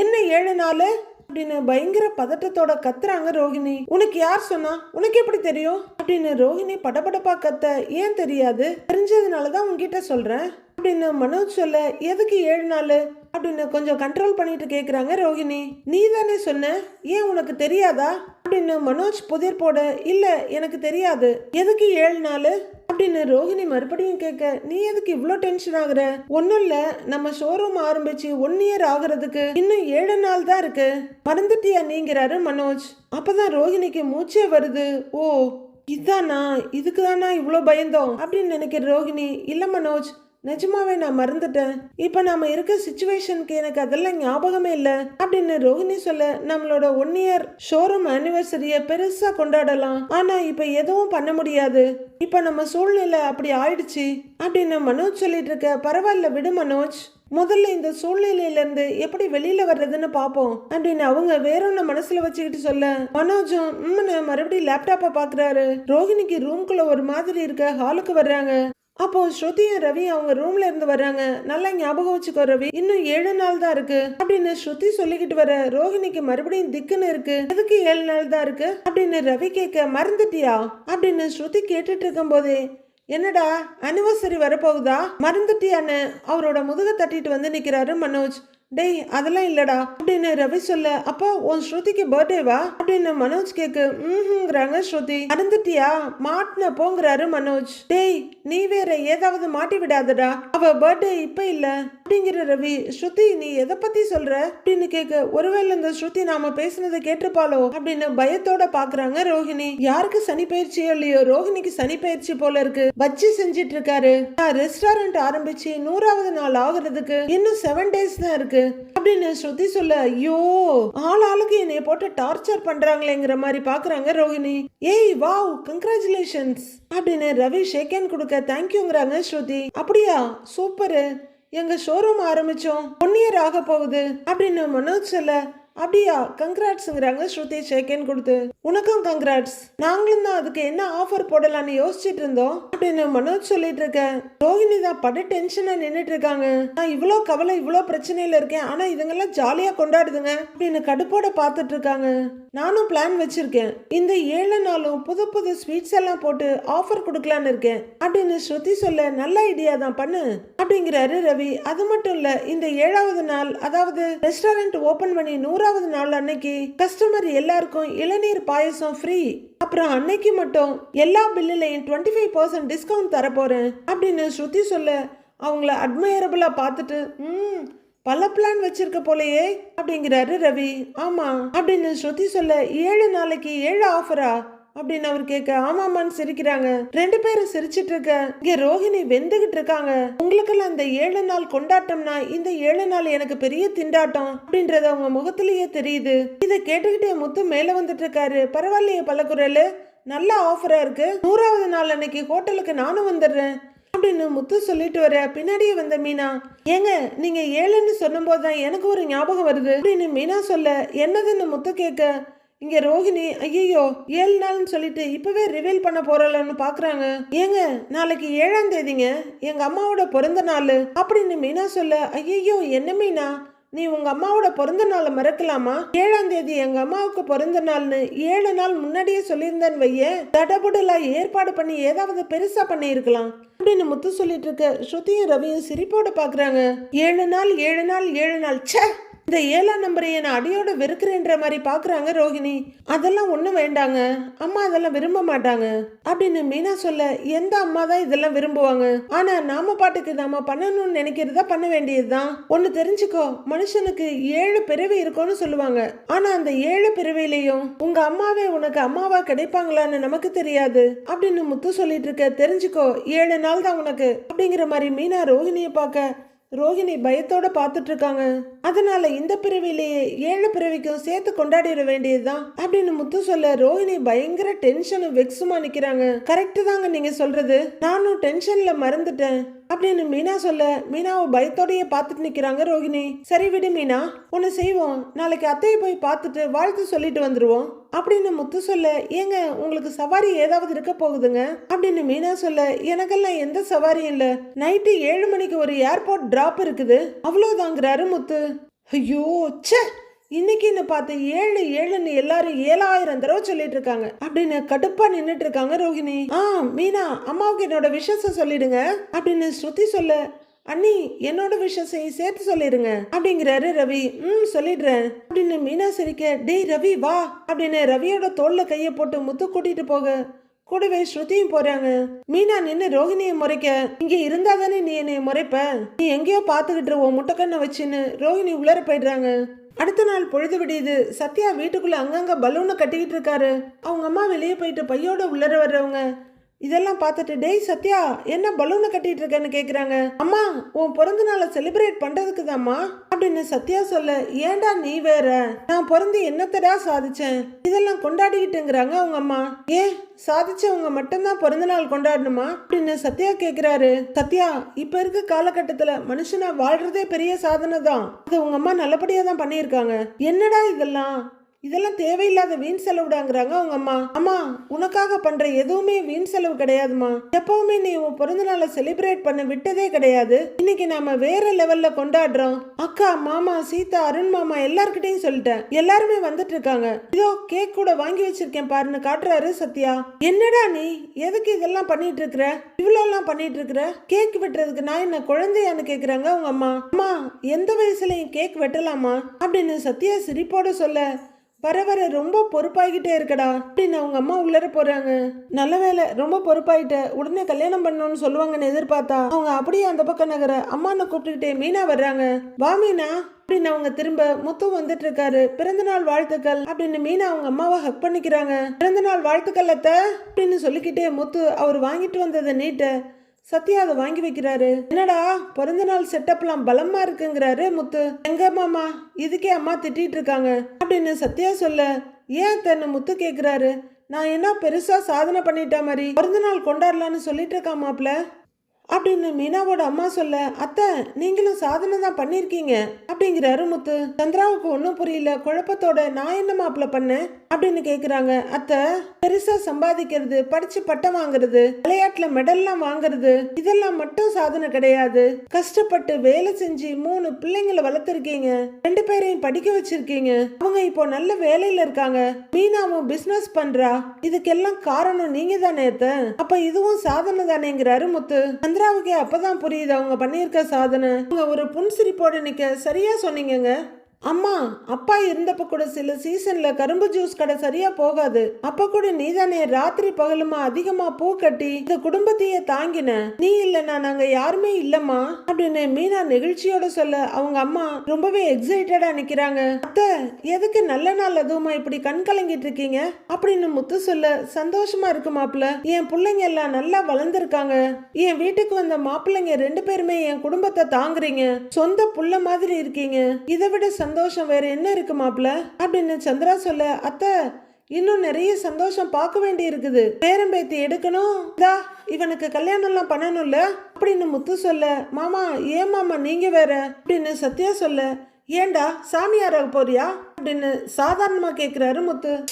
என்ன ஏழு நாள்? அப்படின்னு பயங்கர பதட்டத்தோட கத்துறாங்க ரோஹிணி. உனக்கு யார் சொன்னா? உனக்கு எப்படி தெரியும்? அப்படின்னு ரோஹிணி படபடப்பா கத்த ஏன் தெரியாது? தெரிஞ்சதுனால தான் உன்கிட்ட சொல்றேன். அப்படின்னு மனோஜ் சொல்ல எதுக்கு ஏழு நாள்? அப்படின்னு கொஞ்சம் கண்ட்ரோல் பண்ணிட்டு கேக்குறாங்க ரோஹிணி. நீ தானே சொன்ன? ஏன் உனக்கு தெரியாதா? அப்படின்னு மனோஜ் புதிர் போட இல்ல எனக்கு தெரியாது. எதுக்கு ஏழு நாள்? அப்படின்னு ரோஹிணி மறுபடியும் கேட்க நீ எதுக்கு இவ்வளோ டென்ஷன் ஆகுற? ஒன்றும் இல்லை. நம்ம ஷோரூம் ஆரம்பிச்சு ஒன் இயர் ஆகுறதுக்கு இன்னும் ஏழு நாள் தான் இருக்கு. மறந்துட்டியா நீங்கிறாரு மனோஜ். அப்பதான் ரோஹிணிக்கு மூச்சே வருது. ஓ இதானா? இதுக்கு தானா இவ்வளோ பயந்தோம்? அப்படின்னு நினைக்கிற ரோஹிணி இல்லை மனோஜ். நிஜமாவே நான் மறந்துட்டேன். இப்போ நாம இருக்க சுச்சுவேஷனுக்கு எனக்கு அதெல்லாம் ஞாபகமே இல்லை. அப்படின்னு ரோஹிணி சொல்ல நம்மளோட ஒன் இயர் ஷோரூம் ஆனிவர்சரியை பெருசா கொண்டாடலாம். ஆனா இப்போ எதுவும் பண்ண முடியாது. இப்போ நம்ம சூழ்நிலை அப்படி ஆயிடுச்சு. அப்படின்னு மனோஜ் சொல்லிட்டு இருக்க பரவாயில்ல விடு மனோஜ். முதல்ல இந்த சூழ்நிலையிலேருந்து எப்படி வெளியில வர்றதுன்னு பார்ப்போம் அப்படின்னு அவங்க வேற ஒன்று மனசுல வச்சுக்கிட்டு சொல்ல மனோஜும் உம்மனு மறுபடியும் லேப்டாப்பை பார்க்குறாரு ரோஹிணிக்கு ரூம்குள்ள ஒரு மாதிரி இருக்க ஹாலுக்கு வர்றாங்க. அப்போ ஸ்ருதியும் ரவி அவங்க ரூம்ல இருந்து வர்றாங்க. நல்லா ஞாபகம் வச்சுக்கோ ரவி இன்னும் ஏழு நாள் தான் இருக்கு. அப்படின்னு ஸ்ருதி சொல்லிக்கிட்டு வர ரோஹிணிக்கு மறுபடியும் திக்குன்னு இருக்கு. எதுக்கு ஏழு நாள் தான் இருக்கு? அப்படின்னு ரவி கேட்க மறந்துட்டியா? அப்படின்னு ஸ்ருதி கேட்டுட்டு இருக்கும் போதே என்னடா அனிவர்சரி வரப்போகுதா? மறந்துட்டியான்னு. அவரோட முதுக தட்டிட்டு வந்து நிக்கிறாரு மனோஜ். டேய் அதெல்லாம் இல்லடா. அப்படின்னு ரவி சொல்ல அப்போ உன் ஸ்ருதிக்கு பர்த்டேவா அப்படின்னு மனோஜ் கேக்கு ம்ஹுங்கிறாங்க ஸ்ருதி. மறந்துட்டியா மாட்டின போங்கிறாரு மனோஜ். டேய் நீ வேற ஏதாவது மாட்டி விடாதடா. அவ பர்த்டே இப்ப இல்ல. அப்படிங்கிற ரவி ஸ்ருதி நீ எதை பத்தி சொல்ற? அப்படின்னு கேட்க ஒருவேளை இந்த ஸ்ருதி நாம பேசுனதை கேட்டிருப்பாளோ? அப்படின்னு பயத்தோட பாக்குறாங்க ரோஹிணி. யாருக்கு சனி பயிற்சியோ இல்லையோ ரோஹிணிக்கு சனி பயிற்சி போல இருக்கு. பஜ்ஜி செஞ்சிட்டு இருக்காரு. ரெஸ்டாரண்ட் ஆரம்பிச்சு நூறாவது நாள் ஆகுறதுக்கு இன்னும் செவன் டேஸ் தான் இருக்கு. அப்படின்னு ஸ்ருதி சொல்ல ஐயோ ஆள் ஆளுக்கு என்னைய போட்டு டார்ச்சர் பண்றாங்களேங்கிற மாதிரி பாக்குறாங்க ரோஹிணி. ஏய் வாவ் கங்க்ராச்சுலேஷன்ஸ் அப்படின்னு ரவி ஷேக் ஹேண்ட் கொடுக்க தேங்க்யூங்கிறாங்க ஸ்ருதி. அப்படியா? சூப்பரு எங்க ஷோரூம் ஆரம்பிச்சோம். ஒன் இயர் ஆக போகுது. அப்படின்னு மனோஜ் சொல்ல அப்படியா? கங்க்ராட்ஸுங்கிறாங்க ஸ்ருதி ஷேக்கேன் கொடுத்து. உனக்கும் கங்க்ராட்ஸ் நாங்களும் தான் அதுக்கு என்ன ஆஃபர் போடலாம்னு யோசிச்சுட்டு இருந்தோம். அப்படின்னு மனோஜ் சொல்லிட்டு இருக்கேன் ரோஹிணி தான் பட டென்ஷனா நின்றுட்டு இருக்காங்க. நான் இவ்வளோ கவலை இவ்வளோ பிரச்சனையில இருக்கேன். ஆனா இதுங்கெல்லாம் ஜாலியா கொண்டாடுதுங்க. அப்படின்னு கடுப்போட பார்த்துட்டு இருக்காங்க. நானும் பிளான் வச்சிருக்கேன். இந்த ஏழு நாளும் புது புது ஸ்வீட்ஸ் எல்லாம் போட்டு ஆஃபர் கொடுக்கலான்னு இருக்கேன். அப்படின்னு ஸ்ருதி சொல்ல நல்ல ஐடியா தான் பண்ணு. அப்படிங்கிறாரு ரவி. அது மட்டும் இல்ல இந்த ஏழாவது நாள் அதாவது ரெஸ்டாரண்ட் ஓபன் பண்ணி நூறு நூறாவது நாள் அன்னைக்கு கஸ்டமர் எல்லாருக்கும் இளநீர் பாயசம் ஃப்ரீ அப்புறம் அன்னைக்கு மட்டும் எல்லா பில்லுலையும் டுவெண்ட்டி ஃபைவ் பர்சன்ட் டிஸ்கவுண்ட் தரப்போறேன் அப்படின்னு ஸ்ருதி சொல்ல அவங்கள அட்மையரபிளா பார்த்துட்டு ம் பல பிளான் வச்சிருக்க போலயே அப்படிங்கிறாரு ரவி. ஆமா அப்படின்னு ஸ்ருதி சொல்ல ஏழு நாளைக்கு ஏழு ஆஃபரா அப்படின்னு அவர் கேட்க ஆமாமான்னு சிரிக்கிறாங்க. ரெண்டு பேரும் சிரிச்சிட்டு இருக்க. இங்க ரோஹிணி வெந்துகிட்டு இருக்காங்க. உங்களுக்கெல்லாம் இந்த ஏழு நாள் கொண்டாட்டம்னா இந்த ஏழு நாள் எனக்கு பெரிய திண்டாட்டம் அப்படின்றது அவங்க முகத்திலேயே தெரியுது. இதை கேட்டுக்கிட்டே முத்து மேல வந்துட்டு இருக்காரு. பரவாயில்லையே பல்லக்குரல் நல்ல ஆஃபரா இருக்கு. நூறாவது நாள் அன்னைக்கு ஹோட்டலுக்கு நானும் வந்துடுறேன் அப்படின்னு முத்து சொல்லிட்டு வர பின்னாடியே வந்த மீனா. ஏங்க நீங்க ஏழுன்னு சொன்னும் தான் எனக்கு ஒரு ஞாபகம் வருது அப்படின்னு மீனா சொல்ல என்னதுன்னு முத்து கேட்க இங்க ரோஹிணி ஐயையோ ஏழு நாள்னு சொல்லிட்டு இப்பவே ரிவீல் பண்ண போறலன்னு பாக்குறாங்க. ஏங்க நாளைக்கு ஏழாம் தேதிங்க. எங்க அம்மாவோட பிறந்த நாள். அப்படின்னு மீனா சொல்ல ஐயையோ என்ன மீனா? நீ உங்க அம்மாவோட பிறந்த நாளை மறக்கலாமா? ஏழாம் தேதி எங்க அம்மாவுக்கு பிறந்த நாள்னு ஏழு நாள் முன்னாடியே சொல்லியிருந்தேன்னு வைய தடபுடலா ஏற்பாடு பண்ணி ஏதாவது பெருசா பண்ணியிருக்கலாம். அப்படின்னு முத்து சொல்லிட்டு இருக்க ஸ்ருதியும் ரவியும் சிரிப்போட பாக்குறாங்க. ஏழு நாள் ஏழு நாள் ஏழு நாள் ச்சே! இந்த ஏழாம் நம்பரை நான் அடியோட வெறுக்கிறேன்ற மாதிரி பாக்குறாங்க ரோஹிணி. அதெல்லாம் ஒன்றும் வேண்டாங்க. அம்மா அதெல்லாம் விரும்ப மாட்டாங்க. அப்படின்னு மீனா சொல்ல எந்த அம்மா தான் இதெல்லாம் விரும்புவாங்க? ஆனா நாம பாட்டுக்கு நாம பண்ணணும்னு நினைக்கிறதா பண்ண வேண்டியதுதான். ஒன்னு தெரிஞ்சுக்கோ மனுஷனுக்கு ஏழு பிறவி இருக்கும்னு சொல்லுவாங்க. ஆனா அந்த ஏழு பிறவிலையும் உங்க அம்மாவே உனக்கு அம்மாவா கிடைப்பாங்களான்னு நமக்கு தெரியாது. அப்படின்னு முத்து சொல்லிட்டு இருக்க தெரிஞ்சுக்கோ ஏழு நாள் தான் உனக்கு. அப்படிங்கிற மாதிரி மீனா ரோஹிணியை பார்க்க ரோஹிணி பயத்தோட பார்த்துட்டு இருக்காங்க. அதனால இந்த பிறவிலேயே ஏழு பிறவிக்கும் சேர்த்து கொண்டாடிட வேண்டியதுதான் அப்படின்னு முத்து சொல்ல ரோஹிணி பயங்கர டென்ஷனும் வெக்ஸுமா நிக்கிறாங்க. கரெக்ட் தாங்க நீங்க சொல்றது. நானும் டென்ஷன்ல மறந்துட்டேன் அப்படின்னு மீனா சொல்ல மீனாவை பயத்தோடையே பார்த்துட்டு நிக்கிறாங்க ரோகிணி சரி விடு மீனா ஒன்று செய்வோம். நாளைக்கு அத்தையை போய் பார்த்துட்டு வாழ்த்து சொல்லிட்டு வந்துருவோம் அப்படின்னு முத்து சொல்ல ஏங்க உங்களுக்கு சவாரி ஏதாவது இருக்க போகுதுங்க? அப்படின்னு மீனா சொல்ல எனக்கெல்லாம் எந்த சவாரியும் இல்லை. நைட்டு ஏழு மணிக்கு ஒரு ஏர்போர்ட் டிராப் இருக்குது. அவ்வளோதாங்கிறாரு முத்து. ஐயோ சே இன்னைக்கு என்ன பார்த்து ஏழு ஏழுன்னு எல்லாரும் ஏழாயிரம் தடவை சொல்லிட்டு இருக்காங்க. அப்படின்னு கடுப்பா நின்னுட்டு இருக்காங்க ரோஹிணி ஆ மீனா அம்மாவுக்கு என்னோட விஷயத்த சொல்லிடுங்க. அப்படின்னு ஸ்ருதி சொல்ல அண்ணி என்னோட விஷயத்தையும் சேர்த்து சொல்லிடுங்க. அப்படிங்கிறாரு ரவி. ம் சொல்லிடுறேன். அப்படின்னு மீனா சிரிக்க டேய் ரவி வா. அப்படின்னு ரவியோட தோல்ல கையை போட்டு முத்து கூட்டிட்டு போக கூடவே ஸ்ருதியும் போறாங்க. மீனா நின்று ரோஹிணியை முறைக்க இங்க இருந்தா தானே நீ என்னைய முறைப்ப? நீ எங்கேயோ பாத்துக்கிட்டு உன் முட்டைக்கண்ணை வச்சுன்னு. ரோஹிணி உள்ளர போயிடுறாங்க. அடுத்த நாள் பொழுது விடியுது. சத்யா வீட்டுக்குள்ள அங்கங்க பலூனை கட்டிக்கிட்டு இருக்காரு. அவங்க அம்மா வெளியே போயிட்டு பையோட உள்ளர வர்றவங்க. இதெல்லாம் பார்த்துட்டு டேய் சத்யா என்ன பலூனை கட்டிட்டு இருக்கேன்னு கேட்குறாங்க அம்மா உன் பிறந்த நாளை செலிப்ரேட் பண்ணுறதுக்கு தாம்மா அப்படின்னு சத்யா சொல்ல ஏன்டா நீ வேற? நான் பிறந்து என்னத்தடா சாதிச்சேன்? இதெல்லாம் கொண்டாடிக்கிட்டுங்கிறாங்க அவங்க அம்மா. ஏன்? சாதிச்சவங்க மட்டும்தான் பிறந்த நாள் கொண்டாடணுமா? அப்படின்னு சத்யா கேட்குறாரு சத்யா இப்போ இருக்க காலகட்டத்தில் மனுஷனா வாழ்றதே பெரிய சாதனை தான் அது உங்க அம்மா நல்லபடியாக தான் பண்ணியிருக்காங்க. என்னடா இதெல்லாம்? இதெல்லாம் தேவையில்லாத வீண் செலவுடாங்கிறாங்க அவங்க அம்மா. அம்மா உனக்காக பண்ற எதுவுமே வீண் செலவு கிடையாதுமா எப்பவுமே நீ உன் பிறந்த நாளை செலிப்ரேட் பண்ண விட்டதே கிடையாது. இன்னைக்கு நாம வேற லெவல்ல கொண்டாடுறோம். அக்கா மாமா சீதா அருண் மாமா எல்லார்கிட்டையும் சொல்லிட்டேன். எல்லாருமே வந்துட்டு இருக்காங்க. இதோ கேக் கூட வாங்கி வச்சிருக்கேன் பாருன்னு காட்டுறாரு சத்யா. என்னடா நீ? எதுக்கு இதெல்லாம் பண்ணிட்டு இருக்கிற? இவ்வளோ எல்லாம் பண்ணிட்டு இருக்கிற? கேக் வெட்டுறதுக்கு நான் என்ன குழந்தையான்னு கேக்குறாங்க அவங்க அம்மா. அம்மா எந்த வயசுலயும் கேக் வெட்டலாமா? அப்படின்னு சத்யா சிரிப்போட சொல்ல வர வர ரொம்ப பொறுப்பாகிட்டே இருக்கடா. அப்படின்னு அவங்க அம்மா உள்ளர போறாங்க. நல்ல வேலை ரொம்ப பொறுப்பாயிட்ட. உடனே கல்யாணம் பண்ணணும்னு சொல்லுவாங்கன்னு எதிர்பார்த்தா. அவங்க அப்படியே அந்த பக்கம் நகர அம்மான்னு கூப்பிட்டுக்கிட்டே மீனா வர்றாங்க. வா மீனா. அப்படின்னு அவங்க திரும்ப முத்து வந்துட்டு இருக்காரு. பிறந்தநாள் வாழ்த்துக்கள் அப்படின்னு மீனா அவங்க அம்மாவை ஹக் பண்ணிக்கிறாங்க. பிறந்தநாள் வாழ்த்துக்கள் அத்த. அப்படின்னு சொல்லிக்கிட்டே முத்து அவர் வாங்கிட்டு வந்ததை நீட்ட. சத்யா அதை வாங்கி வைக்கிறாரு. என்னடா பிறந்த நாள் செட்டப்லாம் பலமா இருக்குங்கிறாரு முத்து. எங்க மாமா? இதுக்கே அம்மா திட்டிட்டு இருக்காங்க. அப்படின்னு சத்யா சொல்ல ஏன் தன்னை முத்து கேட்குறாரு நான் என்ன பெருசா சாதனை பண்ணிட்டா மாதிரி? பிறந்த நாள் கொண்டாடலான்னு சொல்லிட்டு இருக்கா மாப்பிள்ள. அப்படின்னு மீனாவோட அம்மா சொல்ல அத்தை நீங்களும் சாதனை தான் பண்ணியிருக்கீங்க அப்படிங்கிறாரு முத்து. சந்திராவுக்கு ஒன்றும் புரியல குழப்பத்தோட நான் என்ன மாப்பிள்ள பண்ணேன்? அப்படின்னு கேட்குறாங்க அத்தை பெருசா சம்பாதிக்கிறது படிச்சு பட்டம் வாங்குறது விளையாட்டுல மெடல்லாம் வாங்குறது இதெல்லாம் மட்டும் சாதனை கிடையாது. கஷ்டப்பட்டு வேலை செஞ்சு மூணு பிள்ளைங்களை வளர்த்துருக்கீங்க ரெண்டு பேரையும் படிக்க வச்சிருக்கீங்க அவங்க இப்போ நல்ல வேலையில இருக்காங்க மீனாவும் பிசினஸ் பண்றா இதுக்கெல்லாம் காரணம் நீங்க தானே அத்தை? அப்ப இதுவும் சாதனை தானேங்கிறாரு முத்து. சந்திராவுக்கே அப்பதான் புரியுது. அவங்க பண்ணியிருக்க சாதனை. அவங்க ஒரு புன்சிரிப்போடு நிற்க சரியா சொன்னீங்கங்க. அம்மா அப்பா இருந்தப்ப கூட சில சீசன்ல கரும்பு ஜூஸ் கடை சரியா போகாது. அப்ப கூட நீதானே ராத்திரி பகலுமா அதிகமா பூ கட்டி இந்த குடும்பத்தையே தாங்கின. நீ இல்லனா நாங்க யாருமே இல்லம்மா அப்படின்னு மீனா நெகிழ்ச்சியோட சொல்ல அவங்க அம்மா ரொம்பவே எக்ஸைட்டடா நிக்கிறாங்க. அத்த எதுக்கு நல்ல நாள் அதுவுமா இப்படி கண் கலங்கிட்டு இருக்கீங்க? அப்படின்னு முத்து சொல்ல சந்தோஷமா இருக்கு மாப்பிள்ள. என் பிள்ளைங்க எல்லாம் நல்லா வளர்ந்துருக்காங்க. என் வீட்டுக்கு வந்த மாப்பிள்ளைங்க ரெண்டு பேருமே என் குடும்பத்தை தாங்குறீங்க. சொந்த புள்ள மாதிரி இருக்கீங்க. இதை விட சந்தோஷம் வேறு என்ன இருக்கு மாப்பிள்ள அப்படின்னு சந்திரா சொல்ல அத்தை இன்னும் நிறைய சந்தோஷம் பார்க்க வேண்டி இருக்குது பேரம்பேத்தி எடுக்கணும். இதா இவனுக்கு கல்யாணம் எல்லாம் பண்ணணும்ல? அப்படின்னு முத்து சொல்ல மாமா ஏன் மாமா நீங்க வேற? அப்படின்னு சத்யா சொல்ல ஏண்டா சாமியாராக போறியா? அப்படின்னு சாதாரணமா கேக்குறாரு முத்து.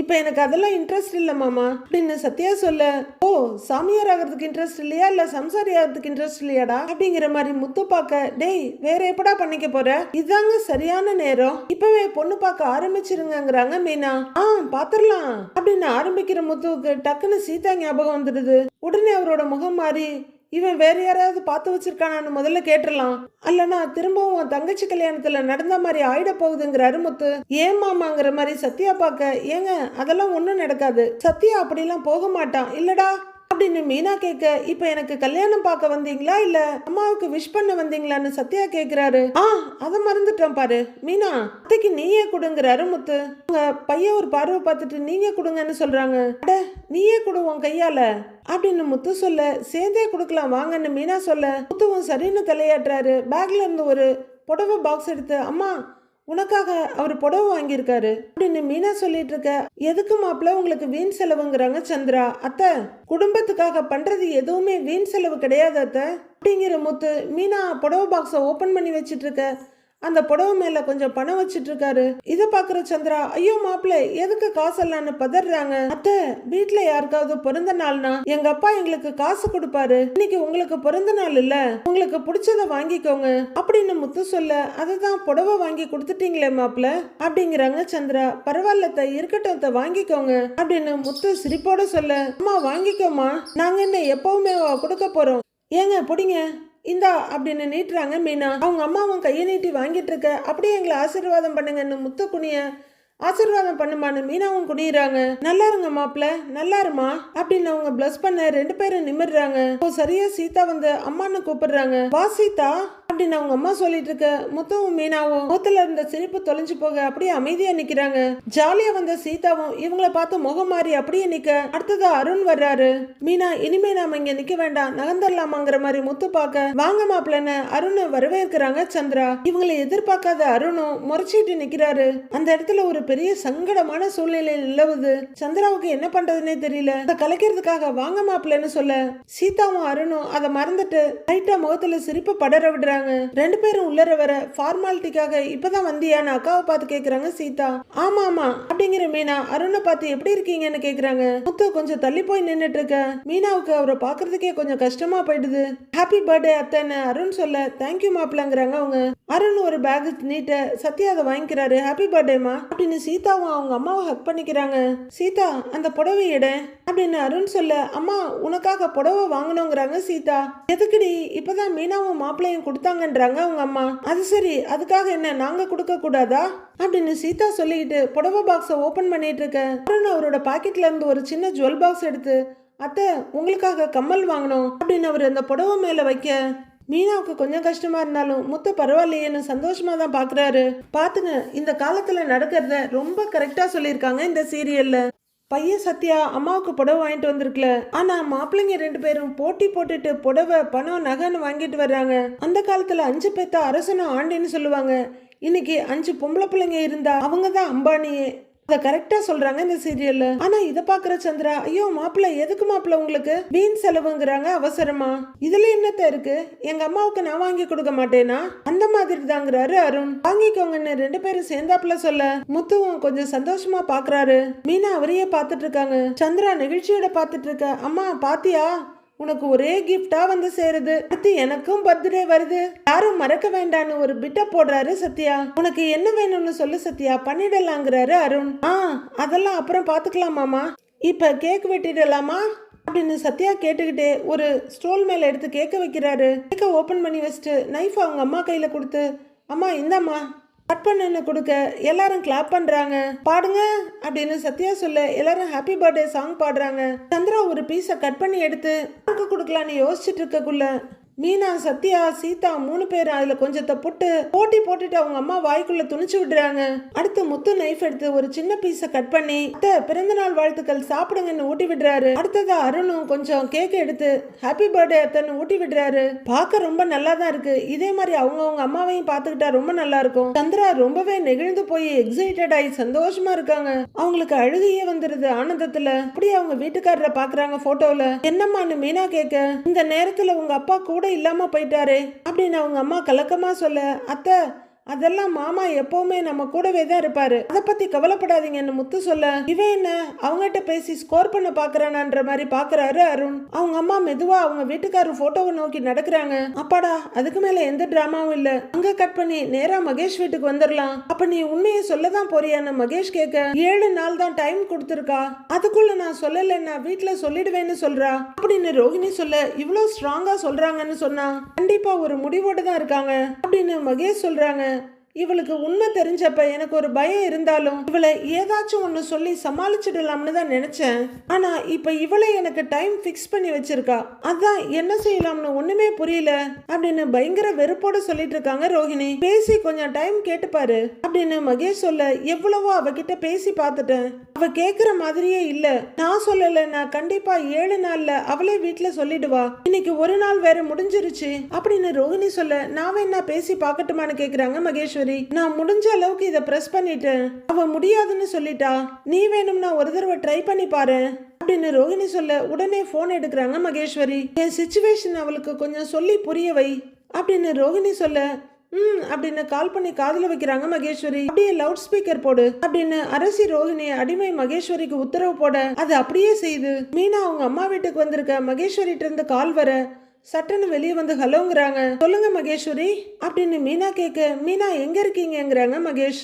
இப்போ எனக்கு அதெல்லாம் இன்ட்ரெஸ்ட் இல்லை மாமா. அப்படின்னு சத்யா சொல்ல ஓ சாமியார் ஆகிறதுக்கு இன்ட்ரெஸ்ட் இல்லையா? இல்லை சம்சாரி ஆகிறதுக்கு இன்ட்ரெஸ்ட் இல்லையாடா? அப்படிங்கிற மாதிரி முத்து பார்க்க டேய் வேற எப்படா பண்ணிக்க போற? இதாங்க சரியான நேரம். இப்பவே பொண்ணு பார்க்க ஆரம்பிச்சிருங்கங்கிறாங்க மீனா. ஆ பாத்திரலாம். அப்படின்னு ஆரம்பிக்கிற முத்துவுக்கு டக்குன்னு சீதா ஞாபகம் வந்துடுது. உடனே அவரோட முகம் மாறி இவன் வேற யாராவது பார்த்து வச்சிருக்கானான்னு முதல்ல கேட்டுடலாம். அல்லனா திரும்பவும் உன் தங்கச்சி கல்யாணத்துல நடந்த மாதிரி ஆயிட போகுதுங்கிற அருமுத்து ஏன் மாமாங்கிற மாதிரி சத்யா பார்க்க? ஏங்க அதெல்லாம் ஒன்றும் நடக்காது. சத்யா அப்படிலாம் போக மாட்டான். இல்லடா. அப்படின்னு மீனா கேட்க இப்ப எனக்கு கல்யாணம் பார்க்க வந்தீங்களா? இல்ல அம்மாவுக்கு விஷ் பண்ண வந்தீங்களான்னு சத்யா கேக்குறாரு. ஆ அதை மறந்துட்டேன் பாரு. மீனா அத்தைக்கு நீயே கொடுங்கிறாரு முத்து. உங்க பையன் ஒரு பார்வை பார்த்துட்டு நீங்க கொடுங்கன்னு சொல்றாங்க. அட நீயே கொடு உன் கையால. அப்படின்னு முத்து சொல்ல சேர்ந்தே கொடுக்கலாம் வாங்கன்னு மீனா சொல்ல. முத்துவும் சரின்னு தலையாட்டுறாரு. பேக்ல இருந்து ஒரு புடவை பாக்ஸ் எடுத்து அம்மா உனக்காக அவர் புடவை வாங்கியிருக்காரு. அப்படின்னு மீனா சொல்லிட்டு இருக்க எதுக்கு மாப்பிள்ள உங்களுக்கு வீண் செலவுங்கிறாங்க சந்திரா அத்தை. குடும்பத்துக்காக பண்றது எதுவுமே வீண் செலவு கிடையாது அத்தை. அப்படிங்கிற முத்து மீனா புடவை பாக்ஸை ஓபன் பண்ணி வச்சிட்டு இருக்க அந்த புடவை மேல கொஞ்சம் பணம் வச்சிட்டு இருக்காரு இத பாக்குற சந்திரா ஐயோ மாப்பிள்ள எதுக்கு காசெல்லாம்னு பதறாங்க? அத்தை வீட்டுல யாருக்காவது பிறந்த நாள்னா எங்க அப்பா எங்களுக்கு காசு கொடுப்பாரு. இன்னைக்கு உங்களுக்கு பிறந்த நாள் இல்ல. உங்களுக்கு பிடிச்சத வாங்கிக்கோங்க. அப்படின்னு முத்து சொல்ல அதுதான் புடவை வாங்கி கொடுத்துட்டீங்களே மாப்பிள்ள அப்படிங்கிறாங்க சந்திரா பரவாயில்லத்தை இருக்கட்டும் அத்தை, வாங்கிக்கோங்க. அப்படின்னு முத்து சிரிப்போட சொல்ல அம்மா வாங்கிக்கோமா நாங்க என்ன எப்பவுமே கொடுக்க போறோம்? ஏங்க பிடிங்க. இந்தா அப்படின்னு நீட்டுறாங்க மீனா. அவங்க அம்மாவும் கையை நீட்டி வாங்கிட்டு இருக்க அப்படியே எங்களை ஆசீர்வாதம் பண்ணுங்கன்னு முத்து குனிய ஆசீர்வாதம் பண்ணுமான்னு மீனாவும் குனியிறாங்க. நல்லா இருங்க மாப்பிள்ள நல்லா இருமா? அப்படின்னு அவங்க பிளஸ் பண்ண ரெண்டு பேரும் நிமிடுறாங்க இப்போ சரியா சீதா வந்து அம்மான்னு கூப்பிடுறாங்க. வா சீதா. அப்படின்னு அவங்க அம்மா சொல்லிட்டு இருக்க முத்தவும் மீனாவும் முகத்துல இருந்த சிரிப்பு தொலைஞ்சு போக அப்படியே அமைதியா நிக்கிறாங்க. ஜாலியா வந்த சீதாவும் இவங்கள பார்த்து முகம் மாறி அப்படியே நிக்க அடுத்தது அருண் வர்றாரு. மீனா இனிமே நாம இங்க நிக்க வேண்டாம் நகர்ந்துடலாமாங்கிற மாதிரி முத்து பார்க்க வாங்க மாப்பிள்ளன்னு அருண் வரவேற்கிறாங்க சந்திரா. இவங்களை எதிர்பார்க்காத அருணும் முறைச்சிட்டு நிக்கிறாரு. அந்த இடத்துல ஒரு பெரிய சங்கடமான சூழ்நிலை நிலவுது. சந்திராவுக்கு என்ன பண்றதுன்னே தெரியல. அதை கலைக்கிறதுக்காக வாங்க மாப்பிள்ளன்னு சொல்ல சீதாவும் அருணும் அதை மறந்துட்டு லைட்டா முகத்துல சிரிப்பு படர விடுறாங்க. ரெண்டு பேரும் உள்ளர வர ஃபார்மாலிட்டிக்காக இப்பதான் வந்தியான்னு அக்காவை பார்த்து கேக்குறாங்க சீதா. ஆமா ஆமா. அப்படிங்கிற மீனா அருணை பார்த்து எப்படி இருக்கீங்கன்னு கேக்குறாங்க. முத்து கொஞ்சம் தள்ளி போய் நின்னுட்டு இருக்க மீனாவுக்கு அவரை பாக்குறதுக்கே கொஞ்சம் கஷ்டமா போயிடுது. ஹாப்பி பர்த்டே அத்தைன்னு அருண் சொல்ல தேங்க்யூ மாப்பிளங்கிறாங்க அவங்க. அருண் ஒரு பேக் நீட்ட சத்யா அதை வாங்கிக்கிறாரு. ஹாப்பி பர்த்டேமா அப்படின்னு சீதாவும் அவங்க அம்மாவை ஹக் பண்ணிக்கிறாங்க. சீதா அந்த புடவை எடு. அப்படின்னு அருண் சொல்ல அம்மா உனக்காக புடவை வாங்கணுங்கிறாங்க சீதா. எதுக்குடி? இப்பதான் மீனாவும் மாப்பிள்ளையும் கொடுத்தாங்கன்றாங்க அவங்க அம்மா. அது சரி அதுக்காக என்ன நாங்க கொடுக்க கூடாதா? அப்படின்னு சீதா சொல்லிக்கிட்டு புடவை பாக்ஸை ஓபன் பண்ணிட்டு இருக்க. அப்புறம் அவரோட பாக்கெட்ல இருந்து ஒரு சின்ன ஜுவல் பாக்ஸ் எடுத்து அத்தை உங்களுக்காக கம்மல் வாங்கணும் அப்படின்னு அவர் அந்த புடவை மேல வைக்க. மீனாவுக்கு கொஞ்சம் கஷ்டமா இருந்தாலும் முத்த பரவாயில்லையேன்னு சந்தோஷமா தான் பாக்குறாரு. பாத்துங்க இந்த காலத்துல நடக்கிறத ரொம்ப கரெக்டா சொல்லியிருக்காங்க இந்த சீரியல்ல பையன் சத்யா அம்மாவுக்கு புடவை வாங்கிட்டு வந்திருக்கல. ஆனா மாப்பிள்ளைங்க ரெண்டு பேரும் போட்டி போட்டுட்டு புடவை பணம் நகைன்னு வாங்கிட்டு வர்றாங்க. அந்த காலத்துல அஞ்சு பேத்த அரசனும் ஆண்டின்னு சொல்லுவாங்க. இன்னைக்கு அஞ்சு பொம்பளை பிள்ளைங்க இருந்தா அவங்க தான் அம்பானியே. அதை கரெக்டா சொல்றாங்க இந்த சீரியல்ல ஆனா இத பாக்குற சந்திரா ஐயோ மாப்பிள்ளை எதுக்கு மாப்பிள்ளை உங்களுக்கு? வீண் செலவுங்கிறாங்க அவசரமா? இதுல என்னத்த இருக்கு? எங்க அம்மாவுக்கு நான் வாங்கி கொடுக்க மாட்டேனா? அந்த மாதிரி தாங்கிறாரு அருண் வாங்கிக்கோங்கன்னு ரெண்டு பேரும் சேர்ந்தாப்புல சொல்ல. முத்துவும் கொஞ்சம் சந்தோஷமா பாக்குறாரு. மீனா அவரையே பாத்துட்டு இருக்காங்க. சந்திரா நிகழ்ச்சியோட பாத்துட்டு இருக்க. அம்மா பாத்தியா? உனக்கு ஒரே கிஃப்டா வந்து சேருது. அடுத்து எனக்கும் பர்த்டே வருது. யாரும் மறக்க வேண்டான்னு ஒரு பிட்ட போடுறாரு சத்யா. உனக்கு என்ன வேணும்னு சொல்லு சத்யா. பண்ணிடலாங்கிறாரு அருண். ஆ அதெல்லாம் அப்புறம் பாத்துக்கலாமாமா இப்ப கேக் வெட்டிடலாமா? அப்படின்னு சத்யா கேட்டுக்கிட்டே ஒரு ஸ்டோல் மேல எடுத்து கேக்க வைக்கிறாரு. கேக்க ஓபன் பண்ணி வச்சுட்டு நைஃப் அவங்க அம்மா கையில கொடுத்து அம்மா இந்தாம்மா. கட் பண்ணுன்னு கொடுக்க? எல்லாரும் கிளாப் பண்றாங்க. பாடுங்க அப்படின்னு சத்யா சொல்ல எல்லாரும் ஹாப்பி பர்த்டே சாங் பாடுறாங்க. சந்திரா ஒரு பீஸை கட் பண்ணி எடுத்து கொடுக்கலான்னு யோசிச்சுட்டு இருக்கக்குள்ள மீனா சத்யா சீதா மூணு பேர் அதுல கொஞ்சத்தை புட்டு போட்டி போட்டுட்டு அவங்க அம்மா வாய்க்குள்ள துணிச்சு விடுறாங்க. அடுத்து முத்து நைஃப் எடுத்து ஒரு சின்ன பீஸை கட் பண்ணி அத்தை பிறந்த நாள் வாழ்த்துக்கள் சாப்பிடுங்கன்னு ஊட்டி விடுறாரு. அடுத்தது அருணும் கொஞ்சம் கேக் எடுத்து ஹாப்பி பர்த்டே அத்தன்னு ஊட்டி விடுறாரு. பார்க்க ரொம்ப நல்லா தான் இருக்கு. இதே மாதிரி அவங்க அவங்க அம்மாவையும் பார்த்துக்கிட்டா ரொம்ப நல்லா இருக்கும். சந்திரா ரொம்பவே நெகிழ்ந்து போய் எக்ஸைட்டட் ஆகி சந்தோஷமா இருக்காங்க. அவங்களுக்கு அழுகையே வந்துருது ஆனந்தத்துல. அப்படியே அவங்க வீட்டுக்காரரை பாக்குறாங்க போட்டோல என்னம்மான்னு மீனா கேட்க இந்த நேரத்துல உங்க அப்பா கூட இல்லாம போயிட்டாரே அப்படின்னு அவங்க அம்மா கலக்கமா சொல்ல அத்தை அதெல்லாம் மாமா எப்பவுமே நம்ம கூடவே தான் இருப்பாரு. அதை பத்தி கவலைப்படாதீங்கன்னு முத்து சொல்ல. இவன் என்ன? அவங்ககிட்ட பேசி ஸ்கோர் பண்ண பாக்குறானான்ற மாதிரி பாக்குறாரு அருண். அவங்க அம்மா மெதுவா அவங்க வீட்டுக்காரர் போட்டோவை நோக்கி நடக்கிறாங்க. அப்பாடா அதுக்கு மேல எந்த டிராமாவும் இல்ல. அங்க கட் பண்ணி நேரா மகேஷ் வீட்டுக்கு வந்துடலாம் அப்ப நீ உண்மையை சொல்லதான் போறியான்னு மகேஷ் கேட்க ஏழு நாள் தான் டைம் கொடுத்துருக்கா. அதுக்குள்ள நான் சொல்லலைன்னா வீட்டுல சொல்லிடுவேன்னு சொல்றா. அப்படின்னு ரோஹிணி சொல்ல இவ்வளோ ஸ்ட்ராங்கா சொல்றாங்கன்னு சொன்னா கண்டிப்பா ஒரு முடிவோடு தான் இருக்காங்க. அப்படின்னு மகேஷ் சொல்றாங்க. இவளுக்கு உண்மை தெரிஞ்சப்ப எனக்கு ஒரு பயம் இருந்தாலும் இவளை ஏதாச்சும் ஒன்று சொல்லி சமாளிச்சிடலாம்னு தான் நினச்சேன். ஆனால் இப்போ இவளை எனக்கு டைம் ஃபிக்ஸ் பண்ணி வச்சிருக்கா. அதான் என்ன செய்யலாம்னு ஒன்றுமே புரியல. அப்படின்னு பயங்கர வெறுப்போட சொல்லிட்டு இருக்காங்க ரோஹிணி. பேசி கொஞ்சம் டைம் கேட்டுப்பாரு. அப்படின்னு மகேஷ் சொல்ல எவ்வளவோ அவகிட்ட பேசி பார்த்துட்டேன். அவ கேக்குற மாதிரியே இல்ல. நான் சொல்லல நான் கண்டிப்பா ஏழு நாள்ல அவளே வீட்டுல சொல்லிடுவா. இன்னைக்கு ஒரு நாள் வேற முடிஞ்சிருச்சு. அப்படின்னு ரோகிணி சொல்ல நான் வேணா பேசி பார்க்கட்டுமான்னு கேக்குறாங்க மகேஸ்வரி. நான் முடிஞ்ச அளவுக்கு இதை பிரஸ் பண்ணிட்டேன் அவ முடியாதுன்னு சொல்லிட்டா. நீ வேணும்னா ஒரு தடவை ட்ரை பண்ணி பாரு. அப்படின்னு ரோகிணி சொல்ல உடனே போன் எடுக்கிறாங்க மகேஸ்வரி. என் சுச்சுவேஷன் அவளுக்கு கொஞ்சம் சொல்லி புரிய வை. அப்படின்னு ரோகிணி சொல்ல ம் அப்படின்னு கால் பண்ணி காதில் வைக்கிறாங்க மகேஸ்வரி. அப்படியே லவுட் ஸ்பீக்கர் போடு அப்படின்னு அரசி ரோஹிணி அடிமை மகேஸ்வரிக்கு உத்தரவு போட அது அப்படியே செய்யுது. மீனா அவங்க அம்மா வீட்டுக்கு வந்திருக்க மகேஸ்வரிட்ட இருந்து கால் வர சட்டன்னு வெளியே வந்து ஹலோங்கிறாங்க. சொல்லுங்க மகேஸ்வரி அப்படின்னு மீனா கேட்க மீனா எங்க இருக்கீங்கங்கிறாங்க மகேஷ்.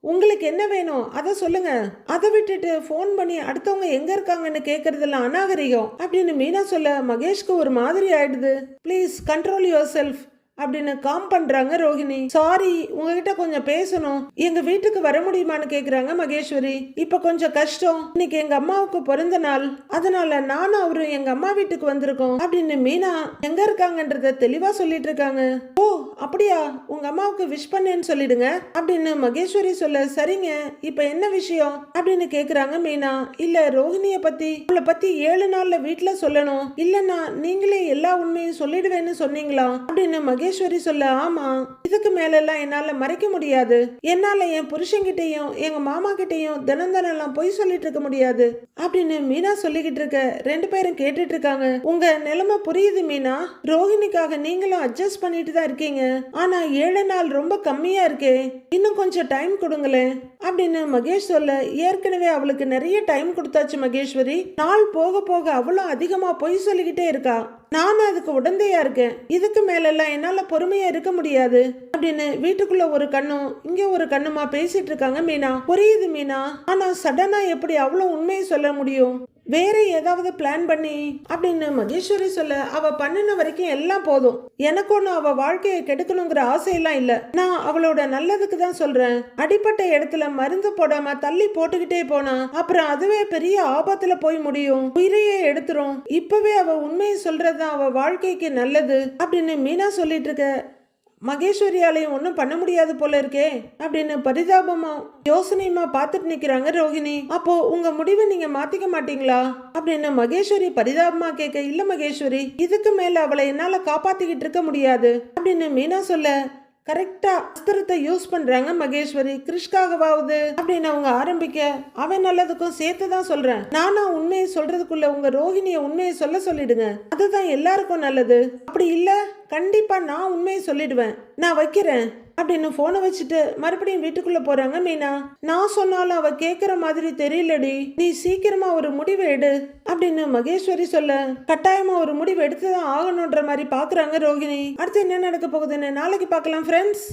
உங்களுக்கு என்ன வேணும்? அதை சொல்லுங்க. அதை விட்டுட்டு ஃபோன் பண்ணி அடுத்தவங்க எங்க இருக்காங்கன்னு கேட்கறதெல்லாம் அநாகரிகம் அப்படின்னு மீனா சொல்ல மகேஷ்க்கு ஒரு மாதிரி ஆயிடுது. ப்ளீஸ் கண்ட்ரோல் யுவர் செல்ஃப் அப்படின்னு காம் பண்றாங்க ரோஹிணி. சாரி உங்ககிட்ட கொஞ்சம் பேசணும். எங்க வீட்டுக்கு வர முடியுமான்னு கேக்குறாங்க மகேஸ்வரி. இப்ப கொஞ்சம் கஷ்டம். இன்னைக்கு எங்க அம்மாவுக்கு பிறந்த நாள். அதனால நானும் அவரும் எங்க அம்மா வீட்டுக்கு வந்திருக்கோம் அப்படின்னு மீனா எங்க இருக்காங்கன்றத தெளிவா சொல்லிட்டு இருக்காங்க. ஓ அப்படியா? உங்க அம்மாவுக்கு விஷ் பண்ணேன்னு சொல்லிடுங்க அப்படின்னு மகேஸ்வரி சொல்ல சரிங்க இப்ப என்ன விஷயம்? அப்படின்னு கேக்குறாங்க மீனா. இல்ல ரோஹிணிய பத்தி உங்களை பத்தி ஏழு நாள்ல வீட்டுல சொல்லணும். இல்லன்னா நீங்களே எல்லா உண்மையும் சொல்லிடுவேன்னு சொன்னீங்களா? அப்படின்னு மகேஷ் மகேஸ்வரி சொல்ல ஆமா இதுக்கு மேலெல்லாம் என்னால மறைக்க முடியாது. என்னால என் புருஷன்கிட்டயும் எங்க மாமா கிட்டையும் தினம் தினம் எல்லாம் பொய் சொல்லிட்டு இருக்க முடியாது. அப்படின்னு மீனா சொல்லிக்கிட்டு இருக்க ரெண்டு பேரும் கேட்டுட்டு இருக்காங்க. உங்க நிலைமை புரியுது மீனா? ரோஹிணிக்காக நீங்களும் அட்ஜஸ்ட் பண்ணிட்டு தான் இருக்கீங்க. ஆனா ஏழு நாள் ரொம்ப கம்மியா இருக்கே. இன்னும் கொஞ்சம் டைம் கொடுங்களேன். அப்படின்னு மகேஷ் சொல்ல ஏற்கனவே அவளுக்கு நிறைய டைம் கொடுத்தாச்சு மகேஸ்வரி. நாள் போக போக அவளும் அதிகமா பொய் சொல்லிக்கிட்டே இருக்கா. நானும் அதுக்கு உடந்தையா இருக்கேன். இதுக்கு மேலெல்லாம் என்னால பொறுமையா இருக்க முடியாது. அப்படின்னு வீட்டுக்குள்ள ஒரு கண்ணும் இங்க ஒரு கண்ணுமா பேசிட்டு இருக்காங்க மீனா. புரியுது மீனா. ஆனா சடனா எப்படி அவ்வளவு உண்மையை சொல்ல முடியும்? வேற ஏதாவது பிளான் பண்ணி அப்படின்னு மகேஸ்வரி சொல்ல அவ பண்ணின வரைக்கும் எல்லாம் போதும். எனக்கு ஒன்றும் அவ வாழ்க்கையை கெடுக்கணுங்கிற ஆசையெல்லாம் இல்ல. நான் அவளோட நல்லதுக்கு தான் சொல்றேன். அடிப்பட்ட இடத்துல மருந்து போடாம தள்ளி போட்டுக்கிட்டே போனா அப்புறம் அதுவே பெரிய ஆபத்துல போய் முடியும். உயிரையே எடுத்துரும். இப்பவே அவ உண்மையை சொல்றதுதான் அவ வாழ்க்கைக்கு நல்லது அப்படின்னு மீனா சொல்லிட்டு இருக்க. மகேஸ்வரியாலையும் ஒன்றும் பண்ண முடியாது போல இருக்கே அப்படின்னு பரிதாபமா யோசனையுமா பார்த்துட்டு நிற்கிறாங்க ரோஹிணி. அப்போ உங்க முடிவை நீங்க மாத்திக்க மாட்டீங்களா? அப்படின்னு மகேஸ்வரி பரிதாபமா கேட்க இல்ல மகேஸ்வரி இதுக்கு மேல அவளை என்னால காப்பாத்திக்கிட்டு இருக்க முடியாது அப்படின்னு மீனா சொல்ல கரெக்டா அஸ்திரத்தை யூஸ் பண்றாங்க மகேஸ்வரி. கிருஷ்காகவாவது அப்படின்னு அவங்க ஆரம்பிக்க அவன் நல்லதுக்கும் சேர்த்து தான் சொல்றேன். நானா உண்மையை சொல்றதுக்குள்ள உங்க ரோஹிணிய உண்மையை சொல்ல சொல்லிடுங்க. அதுதான் எல்லாருக்கும் நல்லது. அப்படி இல்ல கண்டிப்பா நான் உண்மையை சொல்லிடுவேன். நான் வைக்கிறேன். அப்படின்னு போனை வச்சுட்டு மறுபடியும் வீட்டுக்குள்ள போறாங்க மீனா. நான் சொன்னாலும் அவ கேக்குற மாதிரி தெரியலடி. நீ சீக்கிரமா ஒரு முடிவு எடு அப்படின்னு மகேஸ்வரி சொல்ல கட்டாயமா ஒரு முடிவு எடுத்துதான் ஆகணுன்ற மாதிரி பாக்குறாங்க ரோகிணி. அடுத்து என்ன நடக்க போகுதுன்னு நாளைக்கு பார்க்கலாம் ஃப்ரெண்ட்ஸ்